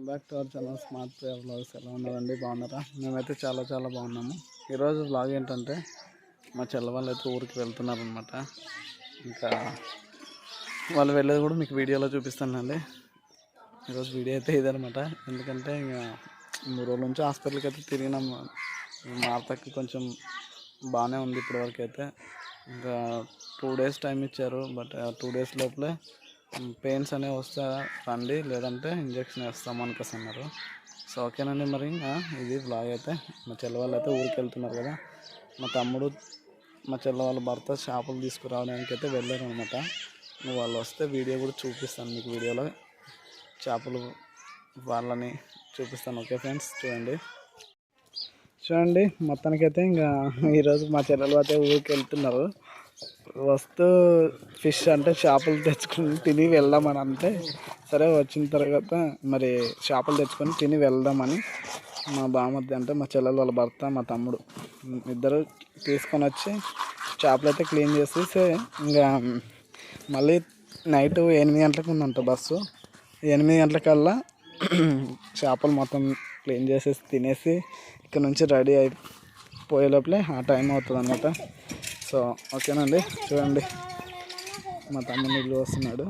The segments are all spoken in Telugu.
Welcome back to our channel smart player blogs ఎలా ఉన్నారండి? బాగున్నారా? మేమైతే చాలా చాలా బాగున్నాము. ఈరోజు బ్లాగ్ ఏంటంటే మా చెల్ల వాళ్ళు అయితే ఊరికి వెళ్తున్నారు అనమాట ఇంకా వాళ్ళు వెళ్ళేది కూడా మీకు వీడియోలో చూపిస్తానండి. ఈరోజు వీడియో అయితే ఇదనమాట ఎందుకంటే ఇంకా మూడు రోజుల నుంచి హాస్పిటల్కి అయితే తిరిగినాము మా కొంచెం బాగానే ఉంది ఇప్పటివరకు అయితే ఇంకా టూ డేస్ టైం ఇచ్చారు. బట్ టూ డేస్ లోపలే పెయిన్స్ అనేవి వస్తే రండి లేదంటే ఇంజక్షన్ వేస్తాం అనుకోసి సో ఓకేనండి మరి ఇంకా ఇది బ్లాగ్ అయితే. మా చెల్లవాళ్ళు అయితే ఊరికి వెళ్తున్నారు కదా. మా తమ్ముడు మా చెల్లవాళ్ళ భర్త చేపలు తీసుకురావడానికి అయితే వెళ్ళారు అనమాట వాళ్ళు వస్తే వీడియో కూడా చూపిస్తాను మీకు వీడియోలో. చేపలు వాళ్ళని చూపిస్తాను ఓకే ఫ్రెండ్స్? చూడండి. చూడండి మొత్తానికైతే ఇంకా ఈరోజు మా చెల్లెలు అయితే ఊరికి వెళ్తున్నారు. వస్తూ ఫిష్ అంటే చేపలు తెచ్చుకుని తిని వెళ్దామని అంటే సరే వచ్చిన తర్వాత మరి చేపలు తెచ్చుకొని తిని వెళ్దామని మా బామర్ది అంటే మా చెల్లెలు వాళ్ళ భర్త మా తమ్ముడు ఇద్దరు తీసుకొని వచ్చి చేపలు అయితే క్లీన్ చేసేసి ఇంకా మళ్ళీ నైట్ ఎనిమిది గంటలకు ఉందంట బస్సు. ఎనిమిది గంటలకల్లా చేపలు మొత్తం క్లీన్ చేసేసి తినేసి ఇక్కడ నుంచి రెడీ అయిపోయే లోపలే ఆ టైం అవుతుంది అనమాట సో ఓకేనండి. చూడండి. మా తమ్ముడు నీళ్ళు వస్తున్నాడు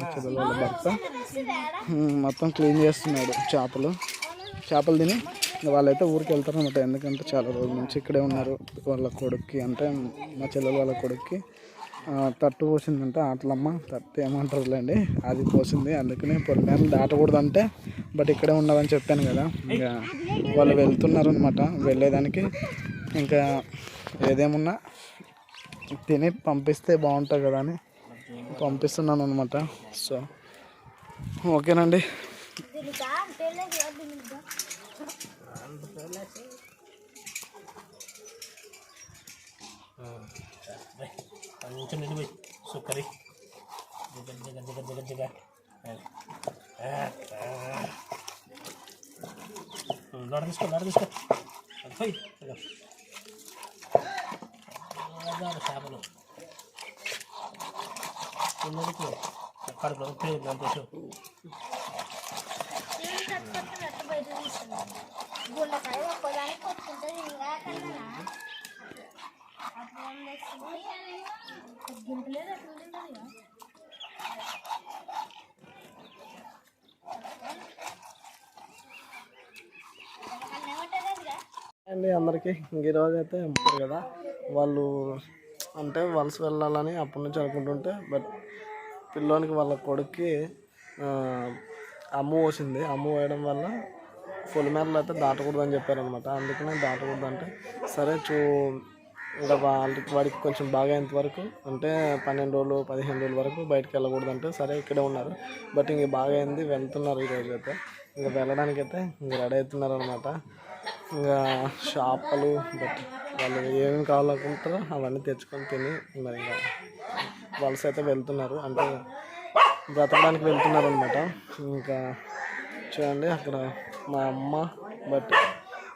మా చెల్లెల వాళ్ళ భర్త. మొత్తం క్లీన్ చేస్తున్నాడు చేపలు. చేపలు తిని వాళ్ళైతే ఊరికి వెళ్తారు అనమాట ఎందుకంటే చాలా రోజుల నుంచి ఇక్కడే ఉన్నారు. వాళ్ళ కొడుక్కి అంటే మా చెల్లెల వాళ్ళ కొడుక్కి. తట్టు పోసిందంటే. ఆటలమ్మ తట్టు ఏమంటారులేండి. అది పోసింది. అందుకని పొలిమేరలు దాటకూడదంటే బట్ ఇక్కడే ఉండదని చెప్పాను కదా. ఇంకా వాళ్ళు వెళ్తున్నారు అనమాట వెళ్ళేదానికి ఇంకా ఏదేమున్నా తిని పంపిస్తే బాగుంటుంది కదా అని పంపిస్తున్నాను అనమాట సో ఓకేనండి సుక్కరి లోడ తీసుకో లోడ తీసుకో అది పోయి ఇదిగో. అదాలు చేపలు పిల్లలకి కడుపులో ఉప్పి దాంతో గుండకాయ ఒక్కదానికి కొట్టుకుంటుంది ఇంకా ఎందుకు గింటలేదు అట్లా ఉంటుంది అండి అందరికీ ఇంక ఈరోజు అయితే ఉంటారు కదా. వాళ్ళు అంటే వలస వెళ్ళాలని అప్పటి నుంచి అనుకుంటుంటే బట్ పిల్లోనికి వాళ్ళ కొడుక్కి అమ్మ అమ్ము పోసింది. అమ్ము వేయడం వల్ల పొలిమేరలు అయితే దాటకూడదని చెప్పారనమాట. అందుకనే దాటకూడదు అంటే సరే చూ ఇంకా వాళ్ళకి వాడికి కొంచెం బాగా అయ్యేంత వరకు అంటే పన్నెండు రోజులు పదిహేను రోజుల వరకు బయటకు వెళ్ళకూడదు అంటే సరే ఇక్కడే ఉన్నారు. బట్ ఇంక బాగా అయింది వెళ్తున్నారు ఈరోజు అయితే. ఇంకా వెళ్ళడానికి అయితే ఇంక రెడీ అవుతున్నారు అనమాట ఇంకా షాపలు బట్ వాళ్ళు ఏమేమి కావాలనుకుంటారో అవన్నీ తెచ్చుకొని తిని మరి ఇంకా వలస అయితే వెళ్తున్నారు. అంటే బ్రతకడానికి వెళ్తున్నారు అనమాట ఇంకా చూడండి అక్కడ మా అమ్మ బట్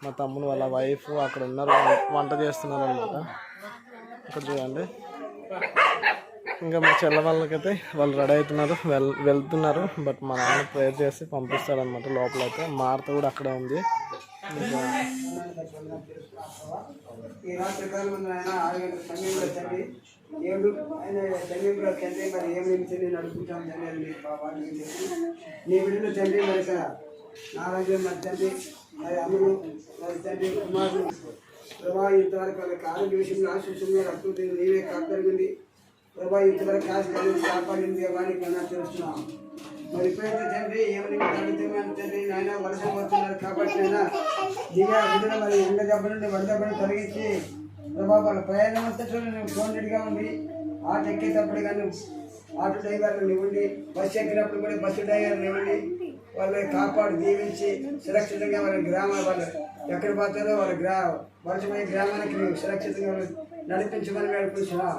మా తమ్ముడు వాళ్ళ వైఫ్ అక్కడ ఉన్నారు. వంట చేస్తున్నారు అనమాట అక్కడ చూడండి. ఇంకా మా చెల్ల వాళ్ళకైతే వాళ్ళు రెడీ అవుతున్నారు. వెల్ వెళ్తున్నారు. బట్ మా నాన్న ప్రేయర్ చేసి పంపిస్తాడనమాట లోపలైతే. మార్త కూడా అక్కడే ఉంది. ఇంకా ఈ రాత్రి కాలంలో ఆయన ఆరు గంటల సమయంలో తండ్రి ఏడు ఆయన సమయంలో తండ్రి మరి ఏమి తండ్రి నడుపుతాం తండ్రి అని బాబాకి చెప్పి నీ బిడ్డలు తండ్రి మరి ఇక్కడ నా మరి తండ్రి మరి అమ్ముడు మరి తండ్రి కుమారుడు ప్రభావ ఇంతవరకు వాళ్ళకి ఆరోగ్య విషయంలో ఆశించింది రక్తం నీవే కాపాడింది ప్రభా ఇంతవరకు కాసి కలిగి కాపాడింది వాడికి అన్నా తెలుస్తున్నాం మరి ఇప్పుడైతే తండ్రి ఏమని తగ్గుతామని తండ్రి నాయన వలస పోతున్నారు కాబట్టి నాయన దివ్య బిడ్డలు మరి ఎండ దెబ్బ నుండి వడ దెబ్బను తొలగించి ప్రభా వాళ్ళ ప్రయాణం అంతా చూడండి సోనడిగా ఉండి ఆట ఎక్కేటప్పుడు కానీ ఆటో డ్రైవర్లు ఇవ్వండి బస్సు ఎక్కినప్పుడు కూడా బస్సు డ్రైవర్లు ఇవ్వండి వాళ్ళని కాపాడు దీవించి సురక్షితంగా వాళ్ళ గ్రామాలు వాళ్ళు ఎక్కడ పోతారో వాళ్ళ గ్రా వర్షమైన గ్రామానికి సురక్షితంగా నడిపించమని వేడుకుంటున్నాం.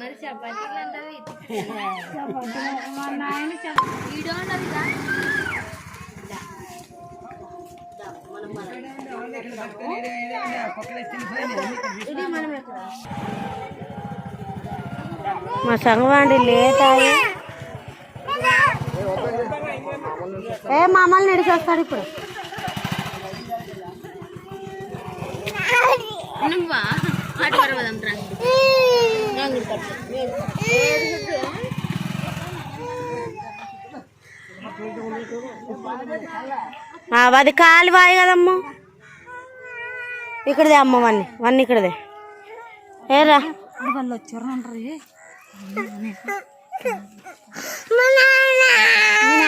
మరి చపాతీలు అంటారు మా నాయన వీడియో ఉన్నదిగా ఇది మనం ఎక్కడ మా సంగవాండి లేట్ అయ్యి ఏ మమ్మల్ని నడిచి వస్తాడు ఇప్పుడు అది కాలివాయి కదమ్మ. ఇక్కడదే అమ్మ వన్ని. వన్ని ఇక్కడదే. ఏరా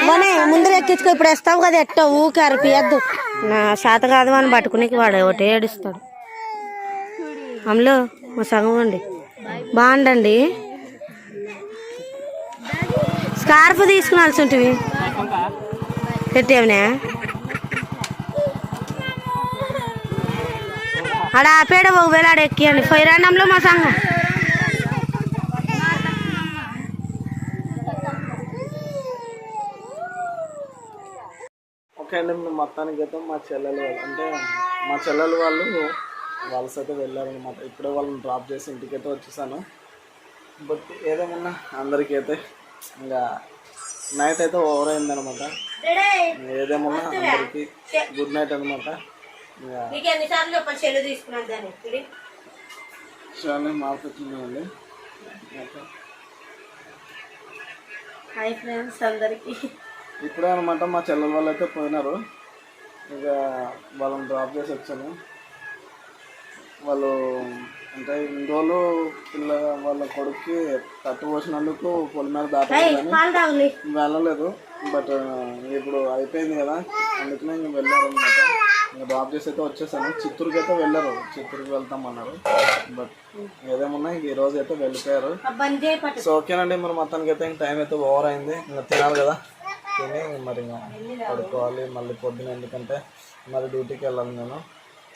వనే ముందర ఎక్కించుకో ఇప్పుడు వేస్తావు కదా ఎట్ట ఊకి అరిపియద్దు. నా శాత కాదు అని పట్టుకునేకి వాడు ఒకటి ఏడుస్తాడు. అమ్లో మా సగం అండి. బాగుండండి. స్కార్ఫ్ తీసుకునాల్సి ఉంటుంది పెట్టేవినా ఆడ ఆపేడ ఒకవేళ ఆడ ఎక్కియండి. ఫైరాండంలో మా సంఘం ఓకే అండి మేము మొత్తానికి అయితే మా చెల్లెలు వాళ్ళు అంటే మా చెల్లెలు వాళ్ళు వాళ్ళ అయితే వెళ్ళారనమాట ఇప్పుడే వాళ్ళని డ్రాప్ చేసి ఇంటికి అయితే వచ్చేసాను. బట్ ఏదేమన్నా అందరికీ అయితే ఇంకా నైట్ అయితే ఓవర్ అయిందనమాట ఏదేమన్నా అందరికీ గుడ్ నైట్ అనమాట చాలా మార్కెట్లున్నాయండి హాయ్ ఫ్రెండ్స్ అందరికి. ఇప్పుడే అనమాట మా చెల్లెల వాళ్ళు అయితే పోయినారు. ఇక వాళ్ళని డ్రాప్ చేసి వచ్చాను వాళ్ళు అంటే ఇన్ని రోజులు పిల్ల వాళ్ళ కొడుక్కి కట్టు పోసినందుకు పొలి మీద దాటాలి వెళ్ళలేదు. బట్ ఇప్పుడు అయిపోయింది కదా అందుకనే ఇంక వెళ్ళారు అనమాట. ఇంకా డ్రాప్ చేసి అయితే వచ్చేసాను. చిత్తూరుకి అయితే వెళ్ళారు. చిత్తూరుకి వెళ్తామన్నారు బట్ ఏదేమన్నా ఇంక ఈ రోజు అయితే వెళ్ళిపోయారు. సో ఓకేనండి. మరి మొత్తానికి అయితే ఇంక టైం అయితే ఓవర్ అయింది. ఇంకా తినాలి కదా. తిని మరి ఇంకా పడుకోవాలి. మళ్ళీ పొద్దున ఎందుకంటే మరి డ్యూటీకి వెళ్ళాలి నేను.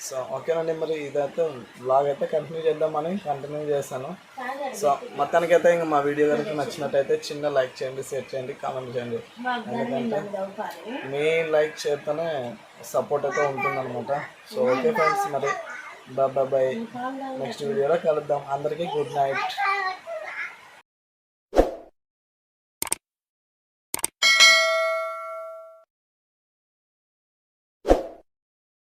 సో ఓకేనండి. మరి ఇదైతే బ్లాగ్ అయితే కంటిన్యూ చేద్దామని కంటిన్యూ చేస్తాను సో మొత్తానికైతే ఇంకా మా వీడియో కనుక నచ్చినట్టయితే చిన్న లైక్ చేయండి షేర్ చేయండి కామెంట్ చేయండి. ఎందుకంటే మీ లైక్ చేస్తేనే సపోర్ట్ అయితే ఉంటుందన్నమాట. సో ఓకే ఫ్రెండ్స్ మరి బాయ్ బాయ్ నెక్స్ట్ వీడియోలో కలుద్దాం. అందరికీ గుడ్ నైట్